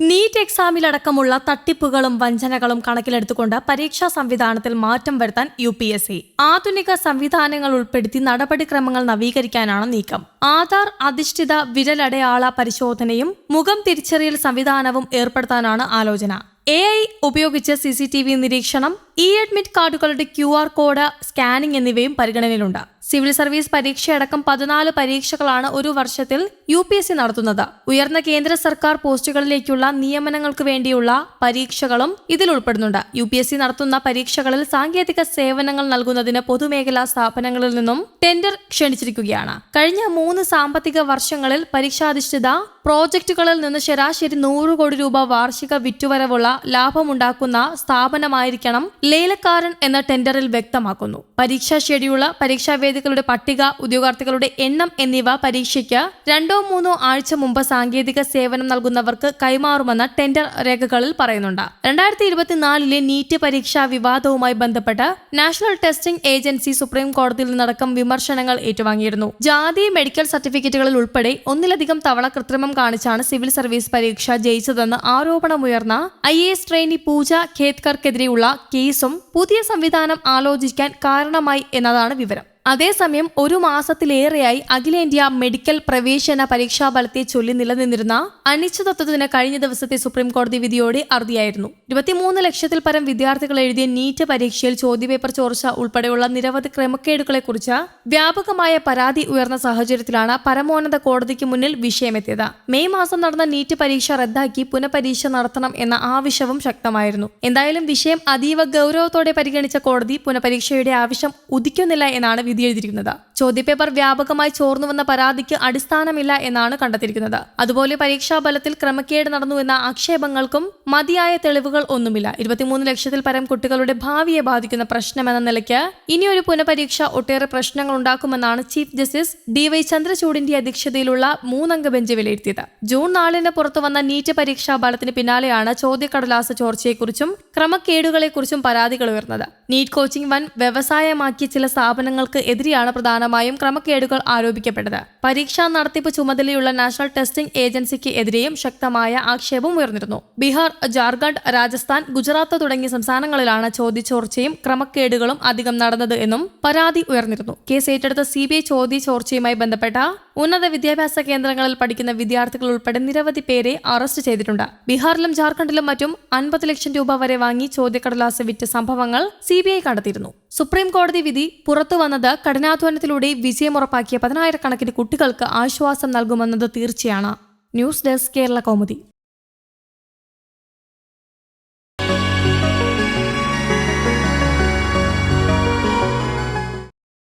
NEET എക്സാമിലടക്കമുള്ള തട്ടിപ്പുകളും വഞ്ചനകളും കണക്കിലെടുത്തുകൊണ്ട് പരീക്ഷാ സംവിധാനത്തിൽ മാറ്റം വരുത്താൻ യു പി എസ് സി ആധുനിക സംവിധാനങ്ങൾ ഉൾപ്പെടുത്തി നടപടിക്രമങ്ങൾ നവീകരിക്കാനാണ് നീക്കം. ആധാർ അധിഷ്ഠിത വിരലടയാള പരിശോധനയും മുഖം തിരിച്ചറിയൽ സംവിധാനവും ഏർപ്പെടുത്താനാണ് ആലോചന. എ ഐ ഉപയോഗിച്ച് സി സി ടി വി നിരീക്ഷണം ഇ അഡ്മിറ്റ് കാർഡുകളുടെ ക്യു ആർ കോഡ് സ്കാനിംഗ് എന്നിവയും പരിഗണനയിലുണ്ട്. സിവിൽ സർവീസ് പരീക്ഷയടക്കം പതിനാല് പരീക്ഷകളാണ് ഒരു വർഷത്തിൽ യു പി എസ് സി നടത്തുന്നത്. ഉയർന്ന കേന്ദ്ര സർക്കാർ പോസ്റ്റുകളിലേക്കുള്ള നിയമനങ്ങൾക്ക് വേണ്ടിയുള്ള പരീക്ഷകളും ഇതിൽ ഉൾപ്പെടുന്നുണ്ട്. യു പി എസ് സി നടത്തുന്ന പരീക്ഷകളിൽ സാങ്കേതിക സേവനങ്ങൾ നൽകുന്നതിന് പൊതുമേഖലാ സ്ഥാപനങ്ങളിൽ നിന്നും ടെൻഡർ ക്ഷണിച്ചിരിക്കുകയാണ്. കഴിഞ്ഞ മൂന്ന് സാമ്പത്തിക വർഷങ്ങളിൽ പരീക്ഷാധിഷ്ഠിത പ്രോജക്റ്റുകളിൽ നിന്ന് ശരാശരി നൂറ് കോടി രൂപ വാർഷിക വിറ്റുവരവുള്ള ലാഭമുണ്ടാക്കുന്ന സ്ഥാപനമായിരിക്കണം ലേലക്കാരൻ എന്ന ടെൻഡറിൽ വ്യക്തമാക്കുന്നു. പരീക്ഷാ ഷെഡ്യൂൾ പരീക്ഷാ വേദികളുടെ പട്ടിക ഉദ്യോഗാർത്ഥികളുടെ എണ്ണം എന്നിവ പരീക്ഷയ്ക്ക് രണ്ടോ മൂന്നോ ആഴ്ച മുമ്പ് സാങ്കേതിക സേവനം നൽകുന്നവർക്ക് കൈമാറുമെന്ന് ടെൻഡർ രേഖകളിൽ പറയുന്നുണ്ട്. രണ്ടായിരത്തി ഇരുപത്തിനാലിലെ നീറ്റ് പരീക്ഷാ വിവാദവുമായി ബന്ധപ്പെട്ട് നാഷണൽ ടെസ്റ്റിംഗ് ഏജൻസി സുപ്രീം കോടതിയിൽ നിന്നടക്കം വിമർശനങ്ങൾ ഏറ്റുവാങ്ങിയിരുന്നു. ജാതി മെഡിക്കൽ സർട്ടിഫിക്കറ്റുകളിൽ ഉൾപ്പെടെ ഒന്നിലധികം തവണ കൃത്രിമം കാണിച്ചാണ് സിവിൽ സർവീസ് പരീക്ഷ ജയിച്ചതെന്ന് ആരോപണമുയർന്ന I A S trainee Pooja ഖേത്കർക്കെതിരെയുള്ള കേസും പുതിയ സംവിധാനം ആലോചിക്കാൻ കാരണമായി എന്നതാണ് വിവരം. അതേസമയം ഒരു മാസത്തിലേറെയായി അഖിലേന്ത്യാ മെഡിക്കൽ പ്രവേശന പരീക്ഷാ ഫലത്തെ ചൊല്ലി നിലനിന്നിരുന്ന അനിശ്ചിതത്വത്തിന് കഴിഞ്ഞ ദിവസത്തെ സുപ്രീം കോടതി വിധിയോടെ അറുതിയായിരുന്നു. ഇരുപത്തിമൂന്ന് ലക്ഷത്തിൽ പരം വിദ്യാർത്ഥികൾ എഴുതിയ നീറ്റ് പരീക്ഷയിൽ ചോദ്യപേപ്പർ ചോർച്ച ഉൾപ്പെടെയുള്ള നിരവധി ക്രമക്കേടുകളെക്കുറിച്ച് വ്യാപകമായ പരാതി ഉയർന്ന സാഹചര്യത്തിലാണ് പരമോന്നത കോടതിക്ക് മുന്നിൽ വിഷയമെത്തിയത്. മെയ് മാസം നടന്ന നീറ്റ് പരീക്ഷ റദ്ദാക്കി പുനഃപരീക്ഷ നടത്തണം എന്ന ആവശ്യവും ശക്തമായിരുന്നു. എന്തായാലും വിഷയം അതീവ ഗൗരവത്തോടെ പരിഗണിച്ച കോടതി പുനഃപരീക്ഷയുടെ ആവശ്യം ഉദിക്കുന്നില്ല എന്നാണ് എഴുതിയിരിക്കുന്നത് ചോദ്യപേപ്പർ വ്യാപകമായി ചോർന്നുവെന്ന പരാതിക്ക് അടിസ്ഥാനമില്ല എന്നാണ് കണ്ടെത്തിയിരിക്കുന്നത്. അതുപോലെ പരീക്ഷാ ഫലത്തിൽ ക്രമക്കേട് നടന്നുവെന്ന ആക്ഷേപങ്ങൾക്കും മതിയായ തെളിവുകൾ ഒന്നുമില്ല. ഇരുപത്തിമൂന്ന് ലക്ഷത്തിൽ പരം കുട്ടികളുടെ ഭാവിയെ ബാധിക്കുന്ന പ്രശ്നമെന്ന നിലയ്ക്ക് ഇനിയൊരു പുനഃപരീക്ഷ ഒട്ടേറെ പ്രശ്നങ്ങൾ ഉണ്ടാക്കുമെന്നാണ് ചീഫ് ജസ്റ്റിസ് ഡി വൈ ചന്ദ്രചൂഡിന്റെ അധ്യക്ഷതയിലുള്ള മൂന്നംഗ ബെഞ്ച് വിലയിരുത്തിയത്. ജൂൺ നാലിന് പുറത്തു വന്ന നീറ്റ് പരീക്ഷാ ഫലത്തിന് പിന്നാലെയാണ് ചോദ്യക്കടലാസ ചോർച്ചയെക്കുറിച്ചും ക്രമക്കേടുകളെക്കുറിച്ചും പരാതികൾ ഉയർന്നത്. നീറ്റ് കോച്ചിംഗ് വൻ വ്യവസായമാക്കിയ ചില സ്ഥാപനങ്ങൾക്ക് എതിരെയാണ് പ്രധാനമായും ക്രമക്കേടുകൾ ആരോപിക്കപ്പെട്ടത്. പരീക്ഷാ നടത്തിപ്പ് ചുമതലയുള്ള നാഷണൽ ടെസ്റ്റിംഗ് ഏജൻസിക്ക് എതിരെയും ശക്തമായ ആക്ഷേപം ഉയർന്നിരുന്നു. ബീഹാർ ജാർഖണ്ഡ് രാജസ്ഥാൻ ഗുജറാത്ത് തുടങ്ങിയ സംസ്ഥാനങ്ങളിലാണ് ചോദ്യചോർച്ചയും ക്രമക്കേടുകളും അധികം നടന്നത് എന്നും പരാതി ഉയർന്നിരുന്നു. കേസ് ഏറ്റെടുത്ത സി ബി ഐ ചോദ്യചോർച്ചയുമായി ബന്ധപ്പെട്ട ഉന്നത വിദ്യാഭ്യാസ കേന്ദ്രങ്ങളിൽ പഠിക്കുന്ന വിദ്യാർത്ഥികൾ ഉൾപ്പെടെ നിരവധി പേരെ അറസ്റ്റ് ചെയ്തിട്ടുണ്ട്. ബീഹാറിലും ജാർഖണ്ഡിലും മറ്റും അൻപത് ലക്ഷം രൂപ വരെ വാങ്ങി ചോദ്യക്കടലാസ് വിറ്റ സംഭവങ്ങൾ സി ബി ഐ കണ്ടെത്തിയിരുന്നു. സുപ്രീം കോടതി വിധി പുറത്തു വന്നത് കഠിനാധ്വാനത്തിലൂടെ വിജയമുറപ്പാക്കിയ പതിനായിരക്കണക്കിന് കുട്ടികൾക്ക് ആശ്വാസം നൽകുമെന്നത് തീർച്ചയാണ്. News desk Kerala Kaumudi.